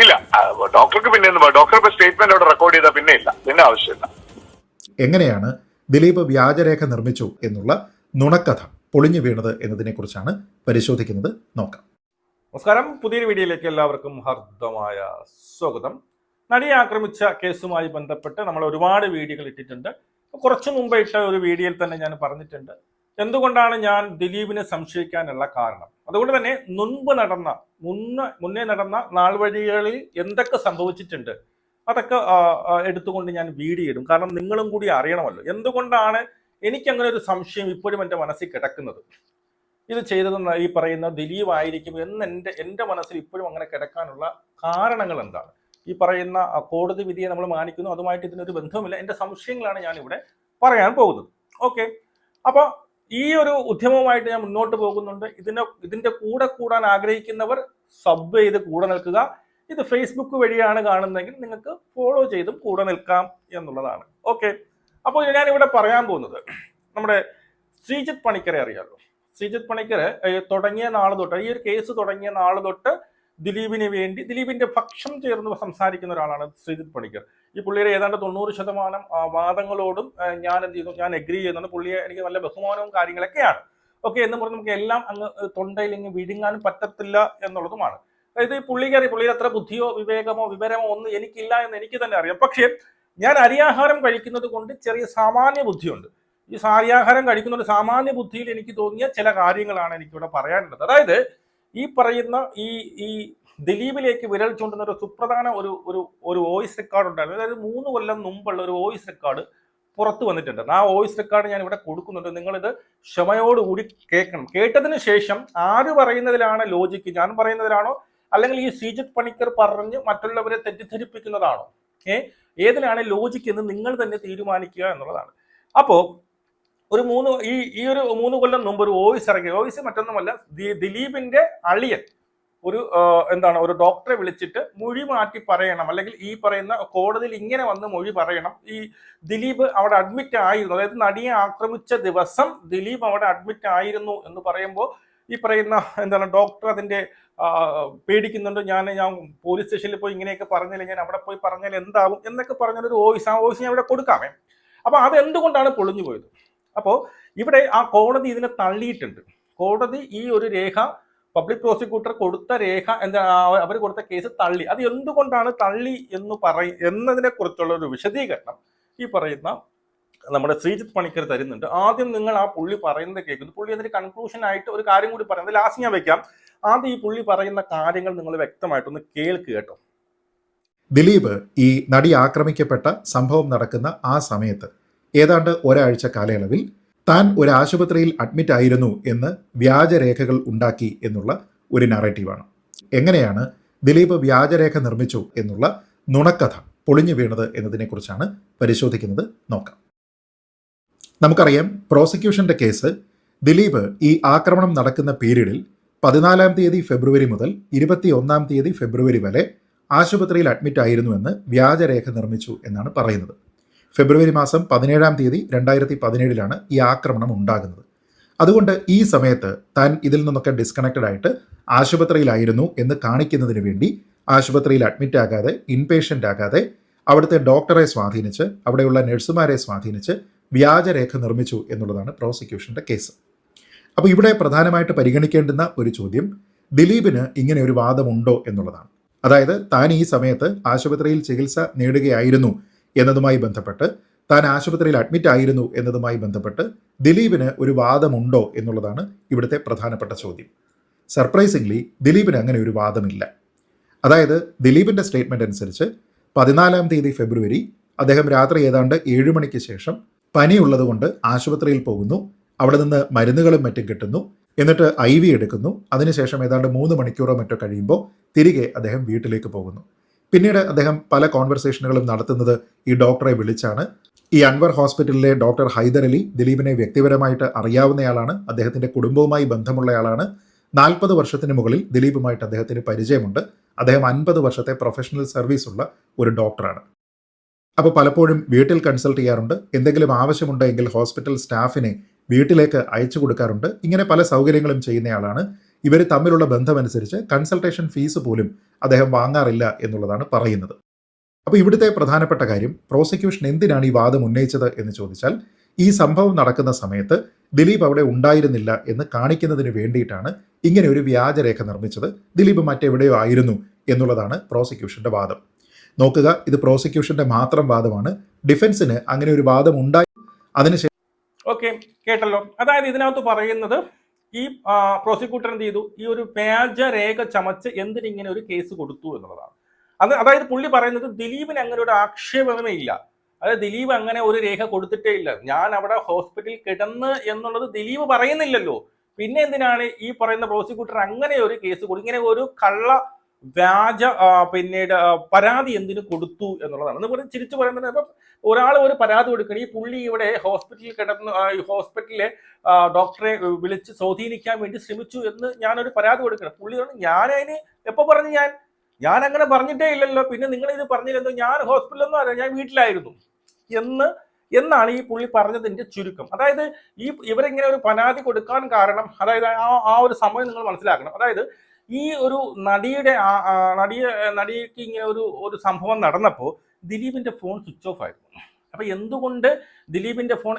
ഇല്ല. ഡോക്ടർക്ക് പിന്നെ ഡോക്ടർ ഇപ്പൊ സ്റ്റേറ്റ്മെന്റ് അവിടെ റെക്കോർഡ് ചെയ്താൽ പിന്നെ ഇല്ല. പിന്നെ ആവശ്യമില്ല. എങ്ങനെയാണ് ദിലീപ് വ്യാജരേഖ നിർമ്മിച്ചു എന്നുള്ള നുണക്കഥ പൊളിഞ്ഞു വീണത് എന്നതിനെക്കുറിച്ചാണ് പരിശോധിക്കുന്നത്. നോക്കാം. നമസ്കാരം. പുതിയൊരു വീഡിയോയിലേക്ക് എല്ലാവർക്കും ഹർദ്ദമായ സ്വാഗതം. നടിയെ ആക്രമിച്ച കേസുമായി ബന്ധപ്പെട്ട് നമ്മൾ ഒരുപാട് വീഡിയോകൾ ഇട്ടിട്ടുണ്ട്. കുറച്ചു മുമ്പ് ഇട്ട ഒരു വീഡിയോയിൽ തന്നെ ഞാൻ പറഞ്ഞിട്ടുണ്ട്. എന്തുകൊണ്ടാണ് ഞാൻ ദിലീപിനെ സംശയിക്കാനുള്ള കാരണം? അതുകൊണ്ട് തന്നെ മുൻപ് നടന്ന മുന്നേ മുന്നേ നടന്ന നാൾ വഴികളിൽ എന്തൊക്കെ സംഭവിച്ചിട്ടുണ്ട്? അതൊക്കെ എടുത്തുകൊണ്ട് ഞാൻ വീഡിയോ ഇടും. കാരണം നിങ്ങളും കൂടി അറിയണമല്ലോ. എന്തുകൊണ്ടാണ് എനിക്കങ്ങനെ ഒരു സംശയം ഇപ്പോഴും എന്റെ മനസ്സിൽ കിടക്കുന്നത്? ഇത് ചെയ്തതെന്ന് ഈ പറയുന്ന ദിലീപ് ആയിരിക്കും എന്ന് എന്റെ എന്റെ മനസ്സിൽ ഇപ്പോഴും അങ്ങനെ കിടക്കാനുള്ള കാരണങ്ങൾ എന്താണ്? ഈ പറയുന്ന കോടതി വിധിയെ നമ്മൾ മാനിക്കുന്നു അതുമായിട്ട് ഇതിനൊരു ബന്ധവുമില്ല. എന്റെ സംശയങ്ങളാണ് ഞാനിവിടെ പറയാൻ പോകുന്നത്. ഓക്കെ. അപ്പോൾ ഈ ഒരു ഉദ്യമവുമായിട്ട് ഞാൻ മുന്നോട്ട് പോകുന്നുണ്ട്. ഇതിന്റെ ഇതിന്റെ കൂടെ കൂടാൻ ആഗ്രഹിക്കുന്നവർ സബ് ചെയ്ത് കൂടെ നിൽക്കുക. ഇത് ഫേസ്ബുക്ക് വഴിയാണ് കാണുന്നതെങ്കിൽ നിങ്ങൾക്ക് ഫോളോ ചെയ്തും കൂടെ നിൽക്കാം എന്നുള്ളതാണ്. ഓക്കെ അപ്പോൾ ഞാൻ ഇവിടെ പറയാൻ പോകുന്നത് നമ്മുടെ ശ്രീജിത്ത് പണിക്കരെ അറിയാമല്ലോ ശ്രീജിത്ത് പണിക്കർ തുടങ്ങിയ നാൾ തൊട്ട് ഈ ഒരു കേസ് തുടങ്ങിയ നാൾ തൊട്ട് ദിലീപിന് വേണ്ടി ദിലീപിന്റെ പക്ഷം ചേർന്ന് സംസാരിക്കുന്ന ഒരാളാണ് ശ്രീജിത് പണിക്കർ. ഈ പുള്ളിയുടെ ഏതാണ്ട് തൊണ്ണൂറ് ശതമാനം വാദങ്ങളോടും ഞാൻ എന്ത് ചെയ്യുന്നു ഞാൻ എഗ്രി ചെയ്യുന്നുണ്ട്. പുള്ളിയെ എനിക്ക് നല്ല ബഹുമാനവും കാര്യങ്ങളൊക്കെയാണ്. ഓക്കെ എന്ന് പറഞ്ഞ് നമുക്ക് എല്ലാം അങ്ങ് തൊണ്ടയിൽ ഇങ്ങ് വിഴുങ്ങാനും പറ്റത്തില്ല എന്നുള്ളതുമാണ്. അതായത് ഈ പുള്ളിക്കറി പുള്ളിയുടെ അത്ര ബുദ്ധിയോ വിവേകമോ വിവരമോ ഒന്നും എനിക്കില്ല എന്ന് എനിക്ക് തന്നെ അറിയാം. പക്ഷേ ഞാൻ അരിയാഹാരം കഴിക്കുന്നത് കൊണ്ട് ചെറിയ സാമാന്യ ബുദ്ധിയുണ്ട്. ഈ സാരിയാഹാരം കഴിക്കുന്നതുകൊണ്ട് സാമാന്യ ബുദ്ധിയിൽ എനിക്ക് തോന്നിയ ചില കാര്യങ്ങളാണ് എനിക്കിവിടെ പറയാനുള്ളത്. അതായത് ഈ പറയുന്ന ഈ ഈ ദിലീപിലേക്ക് വിരൽ ചൂണ്ടുന്ന ഒരു സുപ്രധാന ഒരു ഒരു ഒരു വോയിസ് റെക്കോർഡ് ഉണ്ടായിരുന്നു. അതായത് മൂന്ന് കൊല്ലം മുമ്പുള്ള ഒരു വോയിസ് റെക്കോർഡ് പുറത്തു വന്നിട്ടുണ്ട്. ആ വോയിസ് റെക്കോർഡ് ഞാൻ ഇവിടെ കൊടുക്കുന്നുണ്ട്. നിങ്ങളിത് ക്ഷമയോടുകൂടി കേൾക്കണം. കേട്ടതിന് ശേഷം ആര് പറയുന്നതിലാണ് ലോജിക്ക് ഞാൻ പറയുന്നതിലാണോ? അല്ലെങ്കിൽ ഈ ശ്രീജിത്ത് പണിക്കർ പറഞ്ഞ് മറ്റുള്ളവരെ തെറ്റിദ്ധരിപ്പിക്കുന്നതാണോ? ഏ? ഏതിലാണ് ലോജിക്ക് എന്ന് നിങ്ങൾ തന്നെ തീരുമാനിക്കുക എന്നുള്ളതാണ്. അപ്പോൾ ഒരു മൂന്ന് ഈ ഈ ഒരു മൂന്ന് കൊല്ലം മുമ്പ് ഒരു വോയിസ് ഇറങ്ങി. വോയിസ് മറ്റൊന്നുമല്ല ദിലീപിന്റെ അളിയൻ. ഒരു എന്താണ് ഒരു ഡോക്ടറെ വിളിച്ചിട്ട് മൊഴി മാറ്റി പറയണം. അല്ലെങ്കിൽ ഈ പറയുന്ന കോടതിയിൽ ഇങ്ങനെ വന്ന് മൊഴി പറയണം. ഈ ദിലീപ് അവിടെ അഡ്മിറ്റ് ആയിരുന്നു. അതായത് നടിയെ ആക്രമിച്ച ദിവസം ദിലീപ് അവിടെ അഡ്മിറ്റ് ആയിരുന്നു എന്ന് പറയുമ്പോൾ ഈ പറയുന്ന എന്താണ് ഡോക്ടർ അതിന്റെ പേടിക്കുന്നുണ്ട്. ഞാൻ ഞാൻ പോലീസ് സ്റ്റേഷനിൽ പോയി ഇങ്ങനെയൊക്കെ പറഞ്ഞില്ല ഞാൻ അവിടെ പോയി പറഞ്ഞാൽ എന്താവും എന്നൊക്കെ പറഞ്ഞൊരു വോയിസ്. ആ വോയിസ് ഞാൻ ഇവിടെ കൊടുക്കാമേ അപ്പൊ അത് എന്തുകൊണ്ടാണ് പൊളിഞ്ഞു പോയത്? അപ്പോൾ ഇവിടെ ആ കോടതി ഇതിനെ തള്ളിയിട്ടുണ്ട്. കോടതി ഈ ഒരു രേഖ പബ്ലിക് പ്രോസിക്യൂട്ടർ കൊടുത്ത രേഖ എന്താ അവർ കൊടുത്ത കേസ് തള്ളി. അത് എന്തുകൊണ്ടാണ് തള്ളി എന്ന് പറ എന്നതിനെ കുറിച്ചുള്ള ഒരു വിശദീകരണം ഈ പറയുന്ന നമ്മുടെ ശ്രീജിത്ത് പണിക്കർ തരുന്നുണ്ട്. ആദ്യം നിങ്ങൾ ആ പുള്ളി പറയുന്നത് കേൾക്കുന്നു. പുള്ളി അതിന്റെ കൺക്ലൂഷൻ ആയിട്ട് ഒരു കാര്യം കൂടി പറയുന്നത് ലാസ്റ്റ് ഞാൻ വെക്കാം. ആദ്യം ഈ പുള്ളി പറയുന്ന കാര്യങ്ങൾ നിങ്ങൾ വ്യക്തമായിട്ടൊന്ന് കേൾക്കുക കേട്ടോ. ദിലീപ് ഈ നടി ആക്രമിക്കപ്പെട്ട സംഭവം നടക്കുന്ന ആ സമയത്ത് ഏതാണ്ട് ഒരാഴ്ച കാലയളവിൽ താൻ ഒരു ആശുപത്രിയിൽ അഡ്മിറ്റ് ആയിരുന്നു എന്ന് വ്യാജരേഖകൾ ഉണ്ടാക്കി എന്നുള്ള ഒരു നറേറ്റീവാണ് എങ്ങനെയാണ് ദിലീപ് വ്യാജരേഖ നിർമ്മിച്ചു എന്നുള്ള നുണക്കഥ പൊളിഞ്ഞു വീണത് എന്നതിനെക്കുറിച്ചാണ് പരിശോധിക്കുന്നത് നോക്കാം. നമുക്കറിയാം പ്രോസിക്യൂഷന്റെ കേസ് ദിലീപ് ഈ ആക്രമണം നടക്കുന്ന പീരീഡിൽ പതിനാലാം തീയതി ഫെബ്രുവരി മുതൽ ഇരുപത്തിയൊന്നാം തീയതി ഫെബ്രുവരി വരെ ആശുപത്രിയിൽ അഡ്മിറ്റ് ആയിരുന്നുവെന്ന് വ്യാജരേഖ നിർമ്മിച്ചു എന്നാണ് പറയുന്നത്. ഫെബ്രുവരി മാസം പതിനേഴാം തീയതി രണ്ടായിരത്തി പതിനേഴിലാണ് ഈ ആക്രമണം ഉണ്ടാകുന്നത്. അതുകൊണ്ട് ഈ സമയത്ത് താൻ ഇതിൽ നിന്നൊക്കെ ഡിസ്കണക്റ്റഡ് ആയിട്ട് ആശുപത്രിയിലായിരുന്നു എന്ന് കാണിക്കുന്നതിന് വേണ്ടി ആശുപത്രിയിൽ അഡ്മിറ്റ് ആകാതെ ഇൻപേഷ്യന്റ് ആകാതെ അവിടുത്തെ ഡോക്ടറെ സ്വാധീനിച്ച് അവിടെയുള്ള നഴ്സുമാരെ സ്വാധീനിച്ച് വ്യാജരേഖ നിർമ്മിച്ചു എന്നുള്ളതാണ് പ്രോസിക്യൂഷന്റെ കേസ് അപ്പോൾ ഇവിടെ പ്രധാനമായിട്ട് പരിഗണിക്കേണ്ടുന്ന ഒരു ചോദ്യം ദിലീപിന് ഇങ്ങനെ ഒരു വാദമുണ്ടോ എന്നുള്ളതാണ്. അതായത് താൻ ഈ സമയത്ത് ആശുപത്രിയിൽ ചികിത്സ നേടുകയായിരുന്നു എന്നതുമായി ബന്ധപ്പെട്ട് താൻ ആശുപത്രിയിൽ അഡ്മിറ്റ് ആയിരുന്നു എന്നതുമായി ബന്ധപ്പെട്ട് ദിലീപിന് ഒരു വാദമുണ്ടോ എന്നുള്ളതാണ് ഇവിടുത്തെ പ്രധാനപ്പെട്ട ചോദ്യം. സർപ്രൈസിംഗ്ലി ദിലീപിന് അങ്ങനെ ഒരു വാദമില്ല. അതായത് ദിലീപിന്റെ സ്റ്റേറ്റ്മെന്റ് അനുസരിച്ച് പതിനാലാം തീയതി ഫെബ്രുവരി അദ്ദേഹം രാത്രി ഏതാണ്ട് ഏഴ് മണിക്ക് ശേഷം പനിയുള്ളതുകൊണ്ട് ആശുപത്രിയിൽ പോകുന്നു അവിടെ നിന്ന് മരുന്നുകളും മറ്റും കിട്ടുന്നു എന്നിട്ട് ഐ വി എടുക്കുന്നു. അതിനുശേഷം ഏതാണ്ട് മൂന്ന് മണിക്കൂറോ മറ്റോ കഴിയുമ്പോൾ തിരികെ അദ്ദേഹം വീട്ടിലേക്ക് പോകുന്നു. പിന്നീട് അദ്ദേഹം പല കോൺവെർസേഷനുകളും നടത്തുന്നത് ഈ ഡോക്ടറെ വിളിച്ചാണ്. ഈ അൻവർ ഹോസ്പിറ്റലിലെ ഡോക്ടർ ഹൈദർ അലി ദിലീപിനെ വ്യക്തിപരമായിട്ട് അറിയാവുന്നയാളാണ് അദ്ദേഹത്തിന്റെ കുടുംബവുമായി ബന്ധമുള്ളയാളാണ്. നാൽപ്പത് വർഷത്തിന് മുകളിൽ ദിലീപുമായിട്ട് അദ്ദേഹത്തിന് പരിചയമുണ്ട്. അദ്ദേഹം അൻപത് വർഷത്തെ പ്രൊഫഷണൽ സർവീസ് ഉള്ള ഒരു ഡോക്ടറാണ് അപ്പോൾ പലപ്പോഴും വീട്ടിൽ കൺസൾട്ട് ചെയ്യാറുണ്ട്. എന്തെങ്കിലും ആവശ്യമുണ്ടെങ്കിൽ ഹോസ്പിറ്റൽ സ്റ്റാഫിനെ വീട്ടിലേക്ക് അയച്ചു കൊടുക്കാറുണ്ട്. ഇങ്ങനെ പല സൗകര്യങ്ങളും ചെയ്യുന്നയാളാണ്. ഇവർ തമ്മിലുള്ള ബന്ധമനുസരിച്ച് കൺസൾട്ടേഷൻ ഫീസ് പോലും അദ്ദേഹം വാങ്ങാറില്ല എന്നുള്ളതാണ് പറയുന്നത്. അപ്പോൾ ഇവിടുത്തെ പ്രധാനപ്പെട്ട കാര്യം പ്രോസിക്യൂഷൻ എന്തിനാണ് ഈ വാദം ഉന്നയിച്ചത് എന്ന് ചോദിച്ചാൽ ഈ സംഭവം നടക്കുന്ന സമയത്ത് ദിലീപ് അവിടെ ഉണ്ടായിരുന്നില്ല എന്ന് കാണിക്കുന്നതിന് വേണ്ടിയിട്ടാണ് ഇങ്ങനെ ഒരു വ്യാജരേഖ നിർമ്മിച്ചത്. ദിലീപ് മറ്റെവിടെയോ ആയിരുന്നു എന്നുള്ളതാണ് പ്രോസിക്യൂഷന്റെ വാദം. നോക്കുക ഇത് പ്രോസിക്യൂഷന്റെ മാത്രം വാദമാണ്. ഡിഫൻസിന് അങ്ങനെ ഒരു വാദം ഉണ്ടായി. അതിനുശേഷം ഓക്കെ കേട്ടല്ലോ. അതായത് ഇതിനകത്ത് പറയുന്നത് ഈ പ്രോസിക്യൂട്ടർ എന്ത് ചെയ്തു? ഈ ഒരു വ്യാജ രേഖ ചമച്ച് എന്തിനിങ്ങനെ ഒരു കേസ് കൊടുത്തു എന്നുള്ളതാണ്. അത് അതായത് പുള്ളി പറയുന്നത് ദിലീപിന് അങ്ങനെ ഒരു ആക്ഷേപമേ ഇല്ല. അതായത് ദിലീപ് അങ്ങനെ ഒരു രേഖ കൊടുത്തിട്ടേ ഇല്ല. ഞാൻ അവിടെ ഹോസ്പിറ്റലിൽ കിടന്ന് എന്നുള്ളത് ദിലീപ് പറയുന്നില്ലല്ലോ. പിന്നെ എന്തിനാണ് ഈ പറയുന്ന പ്രോസിക്യൂട്ടർ അങ്ങനെ ഒരു കേസ് കൊടുത്തു ഇങ്ങനെ ഒരു കള്ള വ്യാജ പിന്നീട് പരാതി എന്തിനു കൊടുത്തു എന്നുള്ളതാണ്. എന്ന് പറഞ്ഞ് ചിരിച്ചു പറയുന്നത് ഇപ്പം ഒരാൾ ഒരു പരാതി കൊടുക്കണം ഈ പുള്ളി ഇവിടെ ഹോസ്പിറ്റലിൽ കിടന്ന് ഹോസ്പിറ്റലിലെ ഡോക്ടറെ വിളിച്ച് സ്വാധീനിക്കാൻ വേണ്ടി ശ്രമിച്ചു എന്ന് ഞാനൊരു പരാതി കൊടുക്കണം. പുള്ളി പറഞ്ഞു ഞാൻ അതിന് എപ്പോ പറഞ്ഞു ഞാൻ? ഞാൻ അങ്ങനെ പറഞ്ഞിട്ടേ ഇല്ലല്ലോ. പിന്നെ നിങ്ങൾ ഇത് പറഞ്ഞില്ലെന്തോ? ഞാൻ ഹോസ്പിറ്റലൊന്നും അല്ല ഞാൻ വീട്ടിലായിരുന്നു. എന്ന് എന്നാണ് ഈ പുള്ളി പറഞ്ഞതിന്റെ ചുരുക്കം. അതായത് ഈ ഇവരിങ്ങനെ ഒരു പരാതി കൊടുക്കാൻ കാരണം അതായത് ആ ആ ഒരു സമയം നിങ്ങൾ മനസ്സിലാക്കണം. അതായത് ഈ ഒരു നടിയുടെ നടിയെ നടിക്ക് ഇങ്ങനെ ഒരു ഒരു സംഭവം നടന്നപ്പോൾ ദിലീപിന്റെ ഫോൺ സ്വിച്ച് ഓഫ് ആയിരുന്നു. അപ്പൊ എന്തുകൊണ്ട് ദിലീപിന്റെ ഫോൺ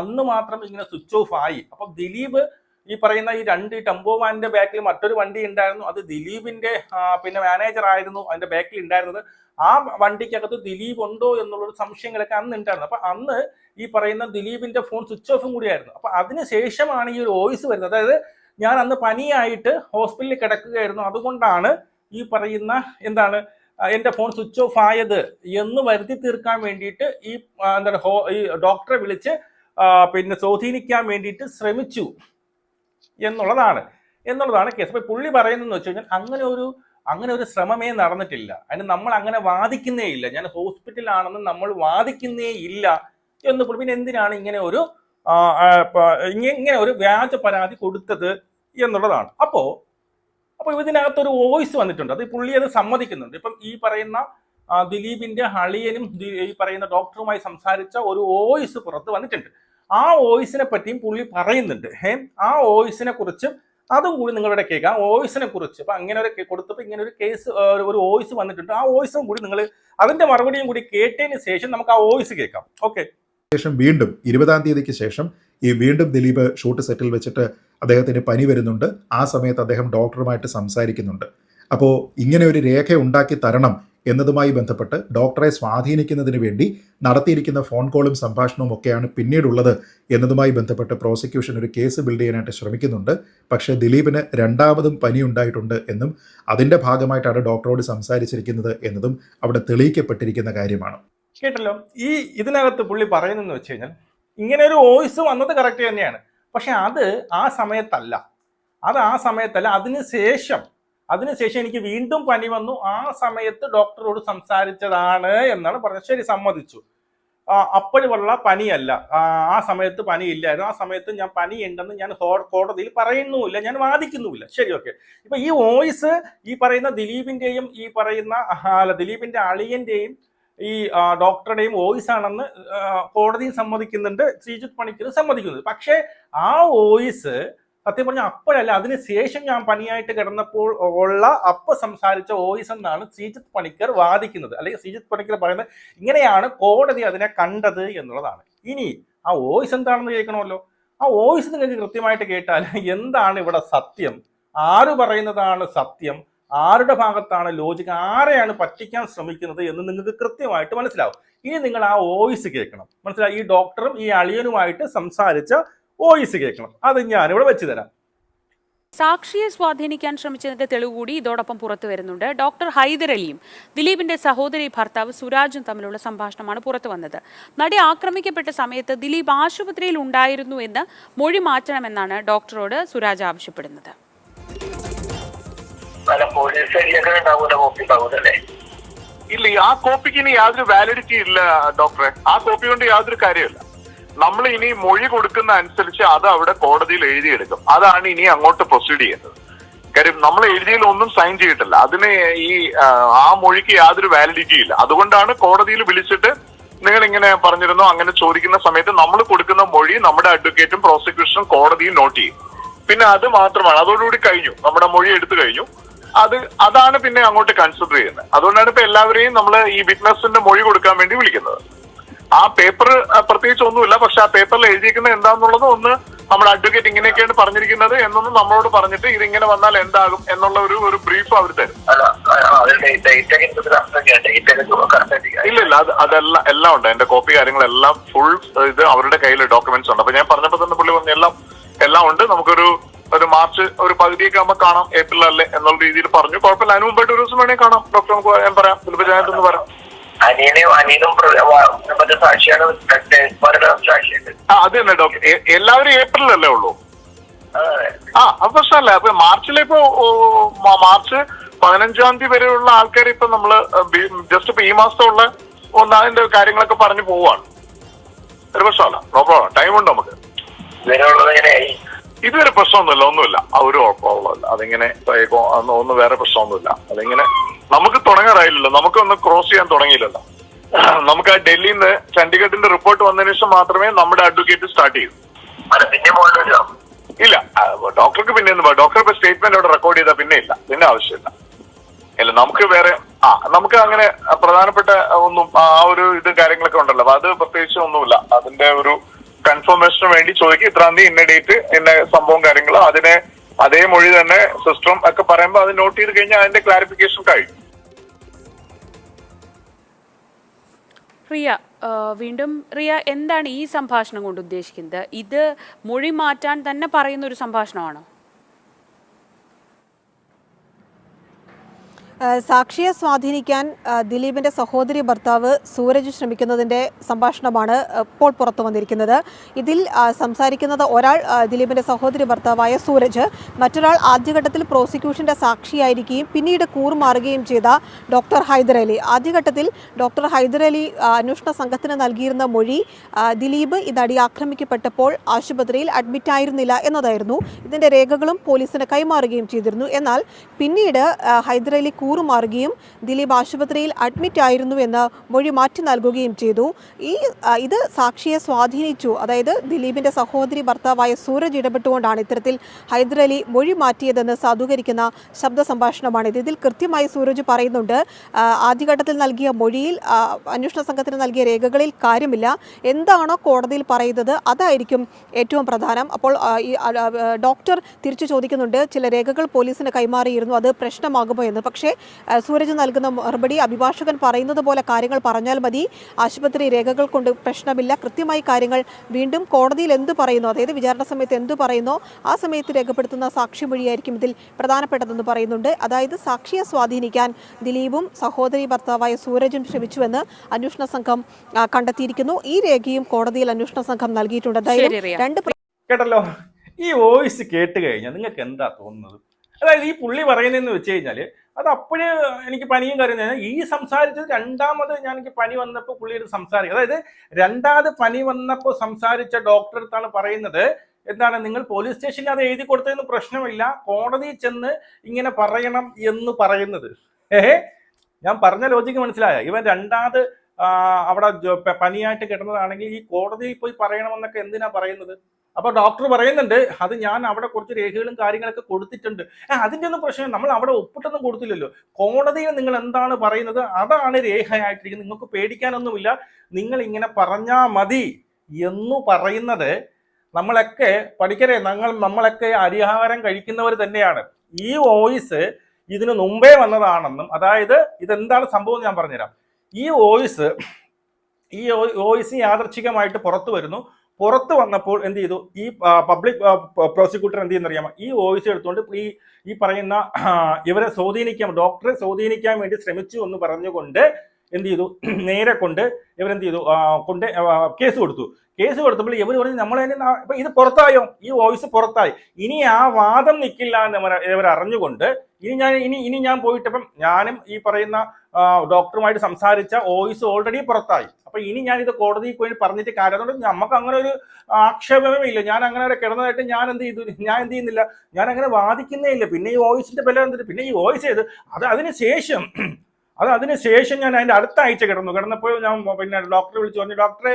അന്ന് മാത്രം ഇങ്ങനെ സ്വിച്ച് ഓഫ് ആയി? അപ്പൊ ദിലീപ് ഈ പറയുന്ന ഈ രണ്ട് ടെമ്പോ വാനിന്റെ ബാക്കിൽ മറ്റൊരു വണ്ടി ഉണ്ടായിരുന്നു. അത് ദിലീപിന്റെ പിന്നെ മാനേജർ ആയിരുന്നു. അതിന്റെ ബാക്കിൽ ഉണ്ടായിരുന്നത്. ആ വണ്ടിക്കകത്ത് ദിലീപ് ഉണ്ടോ എന്നുള്ളൊരു സംശയങ്ങളൊക്കെ അന്ന് ഉണ്ടായിരുന്നു. അപ്പൊ അന്ന് ഈ പറയുന്ന ദിലീപിന്റെ ഫോൺ സ്വിച്ച് ഓഫും കൂടിയായിരുന്നു. അപ്പൊ അതിനുശേഷമാണ് ഈ ഒരു വോയിസ് വരുന്നത്. അതായത് ഞാൻ അന്ന് പനിയായിട്ട് ഹോസ്പിറ്റലിൽ കിടക്കുകയായിരുന്നു. അതുകൊണ്ടാണ് ഈ പറയുന്ന എന്താണ് എന്റെ ഫോൺ സ്വിച്ച് ഓഫ് ആയത് എന്ന് വരുത്തി തീർക്കാൻ വേണ്ടിയിട്ട് ഈ എന്താണ് ഹോ ഈ ഡോക്ടറെ വിളിച്ച് പിന്നെ സ്വാധീനിക്കാൻ വേണ്ടിയിട്ട് ശ്രമിച്ചു എന്നുള്ളതാണ്. എന്നുള്ളതാണ് കേസ്. അപ്പൊ പുള്ളി പറയുന്നതെന്ന് വെച്ച് കഴിഞ്ഞാൽ അങ്ങനെ ഒരു അങ്ങനെ ഒരു ശ്രമമേ നടന്നിട്ടില്ല. അതിന് നമ്മൾ അങ്ങനെ വാദിക്കുന്നേ ഇല്ല. ഞാൻ ഹോസ്പിറ്റലാണെന്ന് നമ്മൾ വാദിക്കുന്നേ ഇല്ല എന്ന് പുള്ളി പിന്നെ എന്തിനാണ് ഇങ്ങനെ ഒരു ഇങ്ങനെ ഒരു വ്യാജ പരാതി കൊടുത്തത് എന്നുള്ളതാണ്. അപ്പോ അപ്പൊ ഇതിനകത്തൊരു വോയിസ് വന്നിട്ടുണ്ട്. അത് പുള്ളി അത് സമ്മതിക്കുന്നുണ്ട്. ഇപ്പം ഈ പറയുന്ന ദിലീപിന്റെ അളിയനും ഈ പറയുന്ന ഡോക്ടറുമായി സംസാരിച്ച ഒരു വോയിസ് പുറത്ത് വന്നിട്ടുണ്ട്. ആ വോയിസിനെ പറ്റിയും പുള്ളി പറയുന്നുണ്ട്. ഏ ആ വോയിസിനെ കുറിച്ചും അതും കൂടി നിങ്ങളുടെ കേൾക്കാം. വോയിസിനെ കുറിച്ച് അപ്പൊ അങ്ങനെ ഒരു കൊടുത്തപ്പോൾ ഇങ്ങനെ ഒരു കേസ് ഒരു വോയിസ് വന്നിട്ടുണ്ട്. ആ വോയിസും കൂടി നിങ്ങൾ അതിന്റെ മറുപടിയും കൂടി കേട്ടതിന് ശേഷം നമുക്ക് ആ വോയിസ് കേൾക്കാം. ഓക്കെ. ശേഷം വീണ്ടും ഇരുപതാം തീയതിക്ക് ശേഷം ഈ വീണ്ടും ദിലീപ് ഷൂട്ട് സെറ്റിൽ വെച്ചിട്ട് അദ്ദേഹത്തിന് പനി വരുന്നുണ്ട്. ആ സമയത്ത് അദ്ദേഹം ഡോക്ടറുമായിട്ട് സംസാരിക്കുന്നുണ്ട്. അപ്പോൾ ഇങ്ങനെ ഒരു രേഖ ഉണ്ടാക്കി തരണം എന്നതുമായി ബന്ധപ്പെട്ട് ഡോക്ടറെ സ്വാധീനിക്കുന്നതിന് വേണ്ടി നടത്തിയിരിക്കുന്ന ഫോൺ കോളും സംഭാഷണവും ഒക്കെയാണ് പിന്നീടുള്ളത് എന്നതുമായി ബന്ധപ്പെട്ട് പ്രോസിക്യൂഷൻ ഒരു കേസ് ബിൽഡ് ചെയ്യാനായിട്ട് ശ്രമിക്കുന്നുണ്ട്. പക്ഷേ ദിലീപിന് രണ്ടാമതും പനി ഉണ്ടായിട്ടുണ്ട് എന്നും അതിന്റെ ഭാഗമായിട്ടാണ് ഡോക്ടറോട് സംസാരിച്ചിരിക്കുന്നത് എന്നതും അവിടെ തെളിയിക്കപ്പെട്ടിരിക്കുന്ന കാര്യമാണ്. കേട്ടല്ലോ? ഈ ഇതിനകത്ത് പുള്ളി പറയുന്നതെന്ന് വെച്ച് കഴിഞ്ഞാൽ ഇങ്ങനെ ഒരു വോയിസ് വന്നത് കറക്റ്റ് തന്നെയാണ്. പക്ഷെ അത് ആ സമയത്തല്ല. അത് ആ സമയത്തല്ല. അതിന് അതിനുശേഷം അതിനുശേഷം എനിക്ക് വീണ്ടും പനി വന്നു. ആ സമയത്ത് ഡോക്ടറോട് സംസാരിച്ചതാണ് എന്നാണ് പറഞ്ഞത്. ശരി സമ്മതിച്ചു. അപ്പോഴുള്ള പനിയല്ല. ആ, സമയത്ത് സമയത്ത് പനിയില്ലായിരുന്നു. ആ സമയത്ത് ഞാൻ പനി ഉണ്ടെന്ന് ഞാൻ കോടതിയിൽ പറയുന്നുമില്ല. ഞാൻ വാദിക്കുന്നുമില്ല. ശരി ഓക്കെ. ഇപ്പൊ ഈ വോയിസ് ഈ പറയുന്ന ദിലീപിന്റെയും ഈ പറയുന്ന ദിലീപിന്റെ അളിയന്റെയും ഈ ഡോക്ടറുടെയും വോയിസ് ആണെന്ന് കോടതിയും സമ്മതിക്കുന്നുണ്ട് ശ്രീജിത് പണിക്കർ സമ്മതിക്കുന്നുണ്ട്. പക്ഷേ ആ വോയിസ് സത്യം പറഞ്ഞാൽ അപ്പോഴല്ല അതിന് ശേഷം ഞാൻ പണിയായിട്ട് കിടന്നപ്പോൾ ഉള്ള അപ്പ സംസാരിച്ച വോയിസ് എന്നാണ് ശ്രീജിത്ത് പണിക്കർ വാദിക്കുന്നത്. അല്ലെങ്കിൽ ശ്രീജിത്ത് പണിക്കർ പറയുന്നത് ഇങ്ങനെയാണ് കോടതി അതിനെ കണ്ടത് എന്നുള്ളതാണ്. ഇനി ആ വോയിസ് എന്താണെന്ന് കേൾക്കണമല്ലോ. ആ വോയിസ് നിങ്ങൾക്ക് കൃത്യമായിട്ട് കേട്ടാൽ എന്താണ് ഇവിടെ സത്യം? ആര് പറയുന്നതാണ് സത്യം? ആരുടെ ഭാഗത്താണ് ലോജിക് ആരെയാണ് പറ്റിക്കാൻ ശ്രമിക്കുന്നത് എന്ന് നിങ്ങൾക്ക് കൃത്യമായിട്ട് മനസ്സിലാവും. ഇനി നിങ്ങൾ ആ വോയിസ് കേൾക്കണം. മനസ്സിലായി? ഈ ഡോക്ടറും ഈ അളിയനുമായിട്ട് സംസാരിച്ച വോയിസ് കേൾക്കണം. അത് ഞാനിവിടെ വെച്ച് തരാം സാക്ഷിയെ സ്വാധീനിക്കാൻ ശ്രമിച്ചതിന്റെ തെളിവ് കൂടി ഇതോടൊപ്പം പുറത്തു വരുന്നുണ്ട്. ഡോക്ടർ ഹൈദരലിയും ദിലീപിന്റെ സഹോദരി ഭർത്താവ് സുരാജും തമ്മിലുള്ള സംഭാഷണമാണ് പുറത്തു വന്നത്. നടി ആക്രമിക്കപ്പെട്ട സമയത്ത് ദിലീപ് ആശുപത്രിയിൽ ഉണ്ടായിരുന്നു എന്ന് മൊഴി മാറ്റണമെന്നാണ് ഡോക്ടറോട് സുരാജ് ആവശ്യപ്പെടുന്നത്. പല പോലീസ് ഐഡിയൊക്കെ ഉണ്ടാവൂല കോപ്പി ഉണ്ടാവൂലല്ലേ ഇല്ല ആ കോപ്പിക്ക് ഇനി യാതൊരു വാലിഡിറ്റി ഇല്ല ഡോക്ടറെ ആ കോപ്പി കൊണ്ട് യാതൊരു കാര്യമില്ല നമ്മൾ ഇനി മൊഴി കൊടുക്കുന്ന അനുസരിച്ച് അത് അവിടെ കോടതിയിൽ എഴുതിയെടുക്കും. അതാണ് ഇനി അങ്ങോട്ട് പ്രൊസീഡ് ചെയ്യുന്നത്. കാര്യം നമ്മൾ എഴുതിയിൽ ഒന്നും സൈൻ ചെയ്തിട്ടില്ല. അതിന് ഈ ആ മൊഴിക്ക് യാതൊരു വാലിഡിറ്റി ഇല്ല. അതുകൊണ്ടാണ് കോടതിയിൽ വിളിച്ചിട്ട് നിങ്ങൾ ഇങ്ങനെ പറഞ്ഞിരുന്നു അങ്ങനെ ചോദിക്കുന്ന സമയത്ത് നമ്മൾ കൊടുക്കുന്ന മൊഴി നമ്മുടെ അഡ്വക്കേറ്റും പ്രോസിക്യൂഷനും കോടതിയും നോട്ട് ചെയ്യും. പിന്നെ അത് മാത്രമാണ്. അതോടുകൂടി കഴിഞ്ഞു. നമ്മുടെ മൊഴി എടുത്തു കഴിഞ്ഞു. അത് അതാണ് പിന്നെ അങ്ങോട്ട് കൺസിഡർ ചെയ്യുന്നത് അതുകൊണ്ടാണ് ഇപ്പൊ എല്ലാവരെയും നമ്മൾ ഈ വിറ്റ്നസിന്റെ മൊഴി കൊടുക്കാൻ വേണ്ടി വിളിക്കുന്നത് ആ പേപ്പർ പ്രത്യേകിച്ച് ഒന്നുമില്ല പക്ഷെ ആ പേപ്പറിൽ എഴുതിയിരിക്കുന്നത് എന്താണെന്നുള്ളത് ഒന്ന് നമ്മൾ അഡ്വക്കേറ്റ് ഇങ്ങനെയൊക്കെയാണ് പറഞ്ഞിരിക്കുന്നത് എന്നൊന്ന് നമ്മളോട് പറഞ്ഞിട്ട് ഇതിങ്ങനെ വന്നാൽ എന്താകും എന്നുള്ള ഒരു ഒരു ബ്രീഫ് അവർ തരും അല്ല അത് ഡേറ്റ് ഒക്കെ എനിക്ക് കറക്റ്റ് ഡേറ്റ് ഒക്കെ കറക്റ്റ് ഇല്ല ഇല്ല അത് അതെല്ലാം എല്ലാം ഉണ്ട് എന്റെ കോപ്പി കാര്യങ്ങളെല്ലാം ഫുൾ ഇത് അവരുടെ കയ്യിൽ ഡോക്യുമെന്റ്സ് ഉണ്ട് അപ്പൊ ഞാൻ പറഞ്ഞപ്പോ തന്നെ പുള്ളി പറഞ്ഞു എല്ലാം എല്ലാം ഉണ്ട് നമുക്കൊരു ഒരു മാർച്ച് ഒരു പകുതിയൊക്കെ ആകുമ്പോൾ കാണാം ഏപ്രിൽ അല്ലേ എന്നുള്ള രീതിയിൽ പറഞ്ഞു. കുഴപ്പമില്ല. അതിന് മുമ്പായിട്ട് ഒരു ദിവസം വേണേ കാണാം. ഡോക്ടർ നമുക്ക് ഞാൻ പറയാം. ദിലീപ് എന്ന് പറയാം. അനിയനും സാക്ഷിയാണ് സാക്ഷിയുണ്ട്. ആ അത് തന്നെ ഡോക്ടർ. എല്ലാവരും ഏപ്രിലല്ലേ ഉള്ളൂ? ആ. അത് പ്രശ്നമല്ല. അപ്പൊ മാർച്ചിലിപ്പോ മാർച്ച് പതിനഞ്ചാം തീയതി വരെയുള്ള ആൾക്കാർ ഇപ്പൊ നമ്മൾ ജസ്റ്റ് ഇപ്പൊ ഈ മാസത്തുള്ള ഒന്നാതിന്റെ കാര്യങ്ങളൊക്കെ പറഞ്ഞു പോവാണ്. ഒരു പ്രശ്നമല്ല. നോ പ്രോബ്ലം ടൈം ഉണ്ട് നമുക്ക് ഇതുവരെ പ്രശ്നമൊന്നുമില്ല ഒന്നുമില്ല. ആ ഒരു കുഴപ്പമുള്ളതല്ല അതിങ്ങനെ ഒന്നും വേറെ പ്രശ്നമൊന്നുമില്ല. അതിങ്ങനെ നമുക്ക് തുടങ്ങാറായില്ലല്ലോ. നമുക്കൊന്ന് ക്രോസ് ചെയ്യാൻ തുടങ്ങിയില്ലല്ലോ. നമുക്ക് ആ ഡൽഹിയിൽ നിന്ന് ചണ്ഡീഗഡിന്റെ റിപ്പോർട്ട് വന്നതിന് ശേഷം മാത്രമേ നമ്മുടെ അഡ്വക്കേറ്റ് സ്റ്റാർട്ട് ചെയ്യൂ. ഇല്ല. ഡോക്ടർക്ക് പിന്നെ ഒന്നും ഡോക്ടർ ഇപ്പൊ സ്റ്റേറ്റ്മെന്റ് അവിടെ റെക്കോർഡ് ചെയ്താൽ പിന്നെ ഇല്ല. പിന്നെ ആവശ്യമില്ല. ഇല്ല നമുക്ക് വേറെ ആ നമുക്ക് അങ്ങനെ പ്രധാനപ്പെട്ട ഒന്നും ആ ഒരു ഇത് കാര്യങ്ങളൊക്കെ ഉണ്ടല്ലോ. അത് പ്രത്യേകിച്ച് ഒന്നുമില്ല. അതിന്റെ ഒരു കൺഫർമേഷന് വേണ്ടി ചോദിക്കും ഇത്രാം തീയതി ഇന്ന ഡേറ്റ് ഇന്ന സംഭവം കാര്യങ്ങൾ അതിനെ അതേ മൊഴി തന്നെ സിസ്റ്റം ഒക്കെ പറയുമ്പോൾ അത് നോട്ട് ചെയ്ത് കഴിഞ്ഞാൽ അതിന്റെ ക്ലാരിഫിക്കേഷൻ കഴിയും. റിയ വീണ്ടും റിയ എന്താണ് ഈ സംഭാഷണം കൊണ്ട് ഉദ്ദേശിക്കുന്നത്? ഇത് മൊഴി മാറ്റാൻ തന്നെ പറയുന്ന ഒരു സംഭാഷണമാണോ? സാക്ഷിയെ സ്വാധീനിക്കാൻ ദിലീപിന്റെ സഹോദരി ഭർത്താവ് സൂരജ് ശ്രമിക്കുന്നതിന്റെ സംഭാഷണമാണ് ഇപ്പോൾ പുറത്തു വന്നിരിക്കുന്നത്. ഇതിൽ സംസാരിക്കുന്നത് ഒരാൾ ദിലീപിന്റെ സഹോദരി ഭർത്താവായ സൂരജ് മറ്റൊരാൾ ആദ്യഘട്ടത്തിൽ പ്രോസിക്യൂഷന്റെ സാക്ഷിയായിരിക്കുകയും പിന്നീട് കൂറുമാറുകയും ചെയ്ത ഡോക്ടർ ഹൈദരലി ആദ്യഘട്ടത്തിൽ ഡോക്ടർ ഹൈദരലി അന്വേഷണ സംഘത്തിന് നൽകിയിരുന്ന മൊഴി ദിലീപ് ഇതടി ആക്രമിക്കപ്പെട്ടപ്പോൾ ആശുപത്രിയിൽ അഡ്മിറ്റ് ആയിരുന്നില്ല എന്നതായിരുന്നു. ഇതിന്റെ രേഖകളും പോലീസിന് കൈമാറുകയും ചെയ്തിരുന്നു. എന്നാൽ പിന്നീട് ഹൈദരലി കൂറുമാറുകയും ദിലീപ് ആശുപത്രിയിൽ അഡ്മിറ്റ് ആയിരുന്നു എന്ന് മൊഴി മാറ്റി നൽകുകയും ചെയ്തു. ഈ ഇത് സാക്ഷിയെ സ്വാധീനിച്ചു. അതായത് ദിലീപിന്റെ സഹോദരി ഭർത്താവായ സൂരജ് ഇടപെട്ടുകൊണ്ടാണ് ഇത്തരത്തിൽ ഹൈദരലി മൊഴി മാറ്റിയതെന്ന് സാധൂകരിക്കുന്ന ശബ്ദ സംഭാഷണമാണിത് ഇതിൽ കൃത്യമായി സൂരജ് പറയുന്നുണ്ട് ആദ്യഘട്ടത്തിൽ നൽകിയ മൊഴിയിൽ അന്വേഷണ സംഘത്തിന് നൽകിയ രേഖകളിൽ കാര്യമില്ല. എന്താണോ കോടതിയിൽ പറയുന്നത് അതായിരിക്കും ഏറ്റവും പ്രധാനം. അപ്പോൾ ഈ ഡോക്ടർ തിരിച്ചു ചോദിക്കുന്നുണ്ട് ചില രേഖകൾ പോലീസിന് കൈമാറിയിരുന്നു അത് പ്രശ്നമാകുമോ എന്ന്. പക്ഷേ സൂരജ് നൽകുന്ന മറുപടി അഭിഭാഷകൻ പറയുന്നത് പോലെ കാര്യങ്ങൾ പറഞ്ഞാൽ മതി. ആശുപത്രി രേഖകൾ കൊണ്ട് പ്രശ്നമില്ല. കൃത്യമായി കാര്യങ്ങൾ വീണ്ടും കോടതിയിൽ എന്ത് പറയുന്നു? അതായത് വിചാരണ സമയത്ത് എന്ത് പറയുന്നോ? ആ സമയത്ത് രേഖപ്പെടുത്തുന്ന സാക്ഷിമൊഴിയായിരിക്കും ഇതിൽ പ്രധാനപ്പെട്ടതെന്ന് പറയുന്നുണ്ട്. അതായത് സാക്ഷിയെ സ്വാധീനിക്കാൻ ദിലീപും സഹോദരി ഭർത്താവായ സൂരജും ശ്രമിച്ചുവെന്ന് അന്വേഷണ സംഘം കണ്ടെത്തിയിരിക്കുന്നു. ഈ രേഖയും കോടതിയിൽ അന്വേഷണ സംഘം നൽകിയിട്ടുണ്ട്. അതായത് രണ്ട് കേട്ടല്ലോ? ഈ വോയിസ് കേട്ട് കഴിഞ്ഞാൽ നിങ്ങൾക്ക് എന്താ തോന്നുന്നത്? അതായത് ഈ പുള്ളി പറയുന്നതെന്ന് വെച്ച് കഴിഞ്ഞാൽ അത് അപ്പോഴേ എനിക്ക് പനിയും കാര്യം ഈ സംസാരിച്ചത് രണ്ടാമത് ഞാൻ എനിക്ക് പനി വന്നപ്പോൾ പുള്ളിയുടെ സംസാരിക്കും. അതായത് രണ്ടാമത് പനി വന്നപ്പോൾ സംസാരിച്ച ഡോക്ടർ അടുത്താണ് പറയുന്നത് എന്താണ് നിങ്ങൾ പോലീസ് സ്റ്റേഷനിൽ അത് എഴുതി കൊടുത്തതെന്ന് പ്രശ്നമില്ല കോടതിയിൽ ചെന്ന് ഇങ്ങനെ പറയണം എന്ന് പറയുന്നത്. ഏഹ് ഞാൻ പറഞ്ഞ ലോജിക്ക് മനസ്സിലായ? ഇവൻ രണ്ടാമത് അവിടെ പനിയായിട്ട് കിടന്നതാണെങ്കിൽ ഈ കോടതിയിൽ പോയി പറയണമെന്നൊക്കെ എന്തിനാ പറയുന്നത്? അപ്പൊ ഡോക്ടർ പറയുന്നുണ്ട് അത് ഞാൻ അവിടെ കുറച്ച് രേഖകളും കാര്യങ്ങളൊക്കെ കൊടുത്തിട്ടുണ്ട്. അതിന്റെ ഒന്നും പ്രശ്നം നമ്മൾ അവിടെ ഒപ്പിട്ടൊന്നും കൊടുത്തില്ലല്ലോ. കോടതിയിൽ നിങ്ങൾ എന്താണ് പറയുന്നത്? അതാണ് രേഖയായിട്ടിരിക്കുന്നത്. നിങ്ങൾക്ക് പേടിക്കാനൊന്നുമില്ല. നിങ്ങൾ ഇങ്ങനെ പറഞ്ഞാ മതി എന്ന് പറയുന്നത് നമ്മളൊക്കെ പഠിക്കരെ ഞങ്ങൾ നമ്മളൊക്കെ അരിഹാരം കഴിക്കുന്നവർ തന്നെയാണ്. ഈ വോയിസ് ഇതിനു മുമ്പേ വന്നതാണെന്നും അതായത് ഇതെന്താണ് സംഭവം ഞാൻ പറഞ്ഞുതരാം. ഈ വോയിസ് ഈ വോയിസ് യാദർച്ഛികമായിട്ട് പുറത്തു വരുന്നു. പുറത്ത് വന്നപ്പോൾ എന്ത് ചെയ്തു? ഈ പബ്ലിക് പ്രോസിക്യൂട്ടർ എന്ത് ചെയ്യുന്നറിയാമോ? ഈ വോയിസ് എടുത്തുകൊണ്ട് ഈ ഈ പറയുന്ന ഇവരെ സ്വാധീനിക്കാൻ ഡോക്ടറെ സ്വാധീനിക്കാൻ വേണ്ടി ശ്രമിച്ചു എന്ന് പറഞ്ഞുകൊണ്ട് എന്ത് ചെയ്തു? നേരെ കൊണ്ട് ഇവരെന്ത് ചെയ്തു? കൊണ്ട് കേസ് കൊടുത്തു. കേസ് കൊടുത്തപ്പോൾ ഇവർ പറഞ്ഞു നമ്മൾ ഇത് പുറത്തായോ? ഈ വോയിസ് പുറത്തായി. ഇനി ആ വാദം നിൽക്കില്ല എന്ന് ഇവർ അറിഞ്ഞുകൊണ്ട് ഇനി ഞാൻ ഇനി ഇനി ഞാൻ പോയിട്ടപ്പം ഞാനും ഈ പറയുന്ന ഡോക്ടറുമായിട്ട് സംസാരിച്ച വോയിസ് ഓൾറെഡി പുറത്തായി. അപ്പൊ ഇനി ഞാൻ ഇത് കോടതിയിൽ പോയി പറഞ്ഞിട്ട് കാര്യം നമുക്ക് അങ്ങനെ ഒരു ആക്ഷേപമേ ഇല്ല. ഞാൻ അങ്ങനെ ഒരു കിടന്നതായിട്ട് ഞാൻ എന്ത് ചെയ്തു? ഞാൻ എന്ത് ചെയ്യുന്നില്ല? ഞാൻ അങ്ങനെ വാദിക്കുന്നേ ഇല്ല. പിന്നെ ഈ വോയിസിന്റെ ബലം എന്തിട്ട് പിന്നെ ഈ വോയിസ് ചെയ്ത് അത് അതിന് ശേഷം അത് അതിന് ശേഷം ഞാൻ അതിന്റെ അടുത്ത ആഴ്ച കിടന്നു. കിടന്നപ്പോൾ ഞാൻ പിന്നെ ഡോക്ടറെ വിളിച്ചു. പറഞ്ഞു ഡോക്ടറെ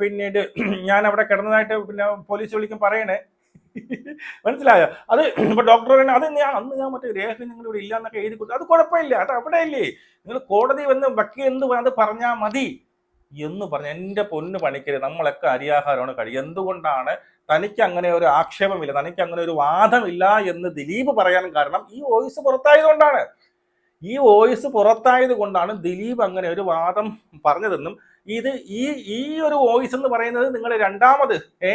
പിന്നീട് ഞാൻ അവിടെ കിടന്നതായിട്ട് പിന്നെ പോലീസ് വിളിക്കും പറയണേ. മനസ്സിലായോ? അത് ഇപ്പൊ ഡോക്ടർ അത് ഞാൻ അന്ന് ഞാൻ മറ്റേ രേഖ നിങ്ങൾ ഇവിടെ ഇല്ല എന്നൊക്കെ എഴുതി കൊടുത്തു. അത് കുഴപ്പമില്ല. അത് അവിടെ ഇല്ലേ നിങ്ങൾ കോടതി വന്ന് വക്കീൽ എന്ത് അത് പറഞ്ഞാൽ മതി. എന്ന് പറഞ്ഞ എന്റെ പൊന്ന് പണിക്കരുത് നമ്മളൊക്കെ അരിയാഹാരമാണ് കഴിയും എന്തുകൊണ്ടാണ് തനിക്ക് അങ്ങനെ ഒരു ആക്ഷേപമില്ല തനിക്ക് അങ്ങനെ ഒരു വാദമില്ല എന്ന് ദിലീപ് പറയാൻ കാരണം ഈ വോയിസ് പുറത്തായതുകൊണ്ടാണ്. ഈ വോയിസ് പുറത്തായത് കൊണ്ടാണ് ദിലീപ് അങ്ങനെ ഒരു വാദം പറഞ്ഞതെന്നും ഇത് ഈ ഈ ഒരു വോയിസ് എന്ന് പറയുന്നത് നിങ്ങൾ രണ്ടാമത് ഏ?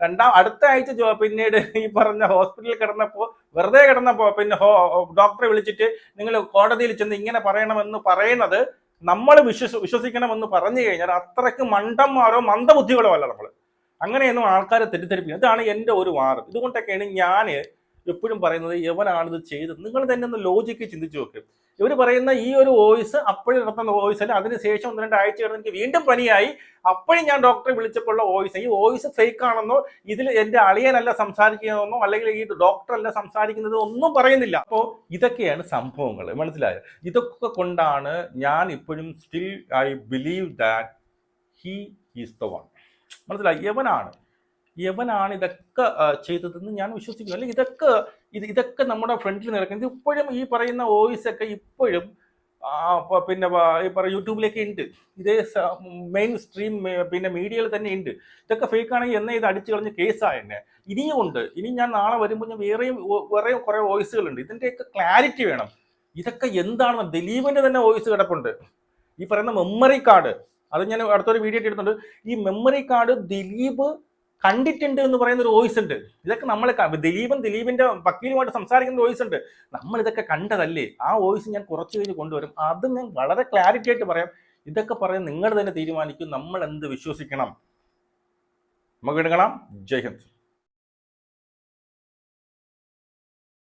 രണ്ടാം അടുത്ത ആഴ്ച പിന്നീട് ഈ പറഞ്ഞ ഹോസ്പിറ്റലിൽ കിടന്നപ്പോൾ വെറുതെ കിടന്നപ്പോൾ പിന്നെ ഹോ- ഡോക്ടറെ വിളിച്ചിട്ട് നിങ്ങൾ കോടതിയിൽ ചെന്ന് ഇങ്ങനെ പറയണമെന്ന് പറയുന്നത് നമ്മൾ വിശ്വസ വിശ്വസിക്കണമെന്ന് പറഞ്ഞു കഴിഞ്ഞാൽ അത്രയ്ക്ക് മണ്ടന്മാരോ മന്ദബുദ്ധികളോ അല്ല നമ്മൾ. അങ്ങനെയൊന്നും ആൾക്കാരെ തെറ്റിദ്ധരിപ്പിക്കുന്നത് ഇതാണ് എന്റെ ഒരു വാദം ഇതുകൊണ്ടൊക്കെയാണ് ഞാൻ എപ്പോഴും പറയുന്നത് എവനാണിത് ചെയ്തത്? നിങ്ങൾ തന്നെ ഒന്ന് ലോജിക്ക് ചിന്തിച്ചു നോക്ക്. ഇവർ പറയുന്ന ഈ ഒരു വോയിസ് അപ്പോഴും നടത്തുന്ന വോയിസ് അല്ല. അതിനുശേഷം ഒന്ന് രണ്ടാഴ്ച കഴിഞ്ഞ് എനിക്ക് വീണ്ടും പനിയായി. അപ്പോഴും ഞാൻ ഡോക്ടറെ വിളിച്ചപ്പോഴുള്ള വോയിസ്. ഈ വോയിസ് ഫേക്ക് ആണെന്നോ ഇതിൽ എന്റെ അളിയനല്ല സംസാരിക്കുന്നതെന്നോ അല്ലെങ്കിൽ ഈ ഡോക്ടറല്ല സംസാരിക്കുന്നത് ഒന്നും പറയുന്നില്ല. അപ്പോൾ ഇതൊക്കെയാണ് സംഭവങ്ങൾ. മനസ്സിലായോ? ഇതൊക്കെ കൊണ്ടാണ് ഞാൻ ഇപ്പോഴും still I believe that he is the one മനസ്സിലായി? യവനാണ്. യവനാണ് ഇതൊക്കെ ചെയ്തതെന്ന് ഞാൻ വിശ്വസിക്കുന്നു. അല്ലെങ്കിൽ ഇതൊക്കെ ഇത് ഇതൊക്കെ നമ്മുടെ ഫ്രണ്ടിൽ നടക്കുന്നത് ഇപ്പോഴും ഈ പറയുന്ന വോയിസ് ഒക്കെ ഇപ്പോഴും പിന്നെ ഈ പറയുക യൂട്യൂബിലേക്ക് ഉണ്ട് ഇതേ മെയിൻ സ്ട്രീം പിന്നെ മീഡിയയിൽ തന്നെ ഉണ്ട് ഇതൊക്കെ ഫേക്ക് ആണെങ്കിൽ എന്നെ ഇത് അടിച്ചു കളഞ്ഞ കേസാണ് എന്നെ. ഇനിയും ഉണ്ട്. ഇനി ഞാൻ നാളെ വരുമ്പോൾ ഞാൻ വേറെയും വേറെ വേറെയും കുറേ വോയിസുകളുണ്ട് ഇതിന്റെയൊക്കെ ക്ലാരിറ്റി വേണം. ഇതൊക്കെ എന്താണെന്ന് ദിലീപിന്റെ തന്നെ വോയിസ് കിടപ്പുണ്ട്. ഈ പറയുന്ന മെമ്മറി കാർഡ് അത് ഞാൻ അടുത്തൊരു വീഡിയോ ഇട്ടിട്ടുണ്ട്. ഈ മെമ്മറി കാർഡ് ദിലീപ് കണ്ടിട്ടുണ്ട് എന്ന് പറയുന്ന ഒരു വോയിസ് ഉണ്ട്. ഇതൊക്കെ നമ്മൾ ദിലീപൻ ദിലീപിന്റെ വക്കീലുമായിട്ട് സംസാരിക്കുന്ന വോയിസ് ഉണ്ട്. നമ്മൾ ഇതൊക്കെ കണ്ടതല്ലേ? ആ വോയിസ് ഞാൻ കുറച്ച് കഴിഞ്ഞ് കൊണ്ടുവരും. അത് ഞാൻ വളരെ ക്ലാരിറ്റി ആയിട്ട് പറയാം. ഇതൊക്കെ പറയാൻ നിങ്ങൾ തന്നെ തീരുമാനിക്കും. നമ്മൾ എന്ത് വിശ്വസിക്കണം? നമുക്ക് എടുക്കണം. ജയ് ഹിന്ദ്.